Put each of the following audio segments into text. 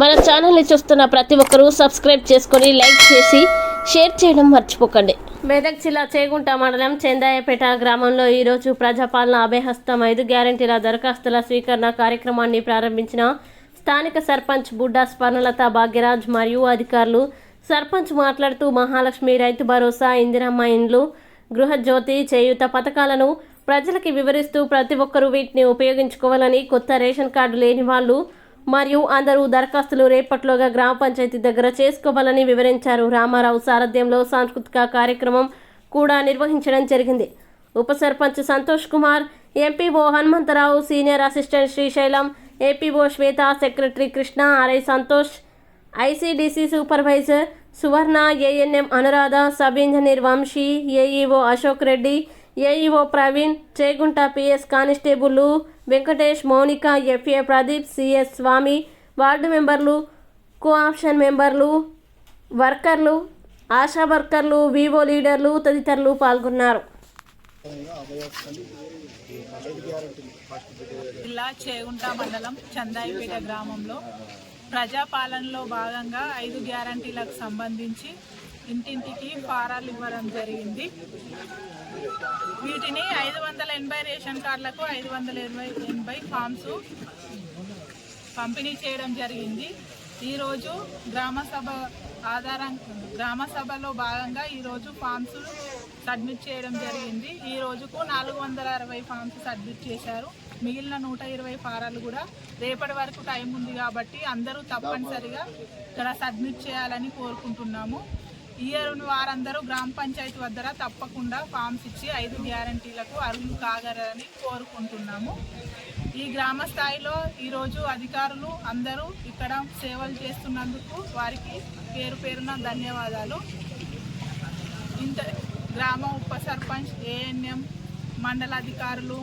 మన ఛానల్ని చూస్తున్న ప్రతి ఒక్కరూ సబ్స్క్రైబ్ చేసుకొని లైక్ చేసి షేర్ చేయడం మర్చిపోకండి. మెదక్ జిల్లా చేగుంట మండలం చెందాయపేట గ్రామంలో ఈరోజు ప్రజాపాలన అభయహస్తం ఐదు గ్యారంటీల దరఖాస్తుల స్వీకరణ కార్యక్రమాన్ని ప్రారంభించిన స్థానిక సర్పంచ్ బుడ్డా స్వర్ణలత భాగ్యరాజ్ మరియు అధికారులు. సర్పంచ్ మాట్లాడుతూ మహాలక్ష్మి రైతు భరోసా ఇందిరమ్మ ఇండ్లు గృహజ్యోతి చేయూత పథకాలను ప్రజలకి వివరిస్తూ ప్రతి ఒక్కరూ వీటిని ఉపయోగించుకోవాలని కొత్త రేషన్ కార్డు లేని వాళ్ళు మరియు అందరూ దరఖాస్తులు రేపట్లోగా గ్రామ పంచాయతీ దగ్గర చేసుకోవాలని వివరించారు. రామారావు సారథ్యంలో సాంస్కృతిక కార్యక్రమం కూడా నిర్వహించడం జరిగింది. ఉప sarpanch Santosh Kumar MPO Hanumantharao senior assistant Srisailam APO Swetha secretary Krishna RI Santosh ICDC supervisor Suvarna ANM Anuradha sub engineer Vamshi AEO Ashok Reddy AEO Praveen Chegunta PS constable Venkatesh Mounika FA Pradeep CS Swamy ward మెంబర్లు cooption మెంబర్లు వర్కర్లు ఆశా వర్కర్లు Vivo లీడర్లు తదితరులు పాల్గొన్నారు. జిల్లా చేగుంట మండలం చందాయిపేట గ్రామంలో ప్రజాపాలనలో భాగంగా ఐదు గ్యారంటీలకు సంబంధించి ఇంటింటికి ఫారాలు ఇవ్వడం జరిగింది. వీటిని ఎనభై రేషన్ కార్డులకు ఐదు వందల ఎనభై ఎనభై ఫామ్స్ పంపిణీ చేయడం జరిగింది. ఈరోజు గ్రామ సభ ఆధారం గ్రామ సభలో భాగంగా ఈరోజు ఫామ్స్ సబ్మిట్ చేయడం జరిగింది. ఈ రోజుకు నాలుగు వందల అరవై ఫామ్స్ సబ్మిట్ చేశారు. మిగిలిన నూట ఇరవై ఫారాలు కూడా రేపటి వరకు టైం ఉంది కాబట్టి అందరూ తప్పనిసరిగా ఇక్కడ సబ్మిట్ చేయాలని కోరుకుంటున్నాము. ఇయర్ వారందరూ గ్రామ పంచాయతీ వద్ద తప్పకుండా ఫామ్స్ ఇచ్చి ఐదు గ్యారంటీలకు అర్హులు కాగలని కోరుకుంటున్నాము. ఈ గ్రామ స్థాయిలో ఈరోజు అధికారులు అందరూ ఇక్కడ సేవలు చేస్తున్నందుకు వారికి పేరు పేరున ధన్యవాదాలు. ఇంత గ్రామ ఉప సర్పంచ్ ఏఎన్ఎం మండల అధికారులు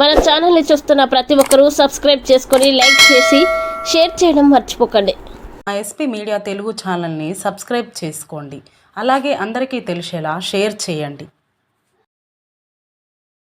మన ఛానల్ని చూస్తున్న ప్రతి ఒక్కరూ సబ్స్క్రైబ్ చేసుకొని లైక్ చేసి షేర్ చేయడం మర్చిపోకండి. మా ఎస్పీ మీడియా తెలుగు ఛానల్ని సబ్స్క్రైబ్ చేసుకోండి. అలాగే అందరికీ తెలిసేలా షేర్ చేయండి.